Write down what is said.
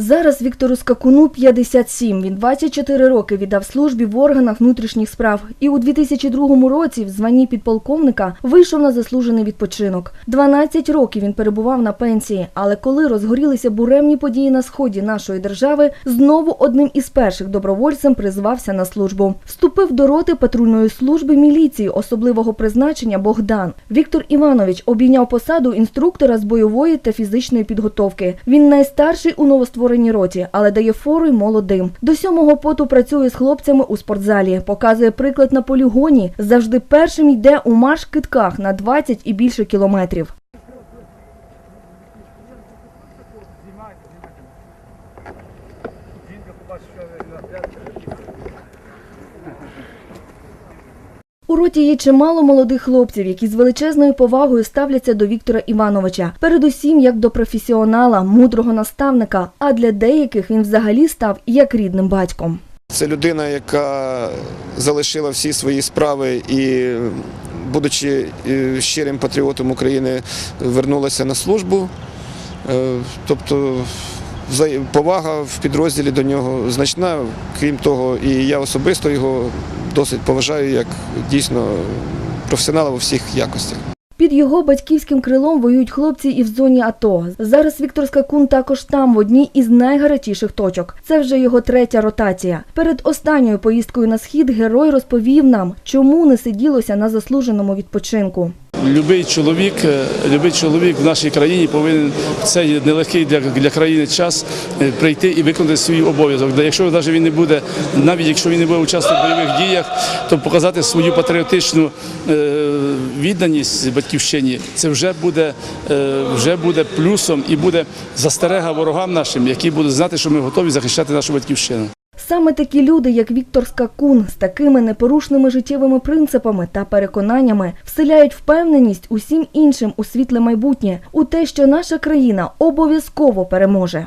Зараз Віктору Скакуну 57. Він 24 роки віддав службі в органах внутрішніх справ і у 2002 році в званні підполковника вийшов на заслужений відпочинок. 12 років він перебував на пенсії, але коли розгорілися буремні події на сході нашої держави, знову одним із перших добровольцем призвався на службу. Вступив до роти патрульної служби міліції особливого призначення Богдан. Віктор Іванович обійняв посаду інструктора з бойової та фізичної підготовки. Він найстарший у новоствореній роті, але дає фору й молодим. До сьомого поту працює з хлопцями у спортзалі, показує приклад на полігоні. Завжди першим йде у марш-китках на 20 і більше кілометрів. У роті є чимало молодих хлопців, які з величезною повагою ставляться до Віктора Івановича, передусім як до професіонала, мудрого наставника. А для деяких він взагалі став як рідним батьком. Це людина, яка залишила всі свої справи і, будучи е, щирим патріотом України, вернулася на службу. Е, Тобто повага в підрозділі до нього значна. Крім того, і я особисто його досить поважаю як дійсно професіонала у всіх якостях. Під його батьківським крилом воюють хлопці і в зоні АТО. Зараз Віктор Скакун також там, в одній із найгарячіших точок. Це вже його третя ротація. Перед останньою поїздкою на схід герой розповів нам, чому не сиділося на заслуженому відпочинку. Любий чоловік, е, любий чоловік в нашій країні повинен в цей нелегкий для, для країни час е, прийти і виконати свій обов'язок. Якщо навіть він не буде, навіть якщо він не буде участвувати в бойових діях, то показати свою патріотичну е, відданість батьківщині, це вже буде, вже буде плюсом і буде застерега ворогам нашим, які будуть знати, що ми готові захищати нашу батьківщину. Саме такі люди, як Віктор Скакун, з такими непорушними життєвими принципами та переконаннями, вселяють впевненість усім іншим у світле майбутнє, у те, що наша країна обов'язково переможе.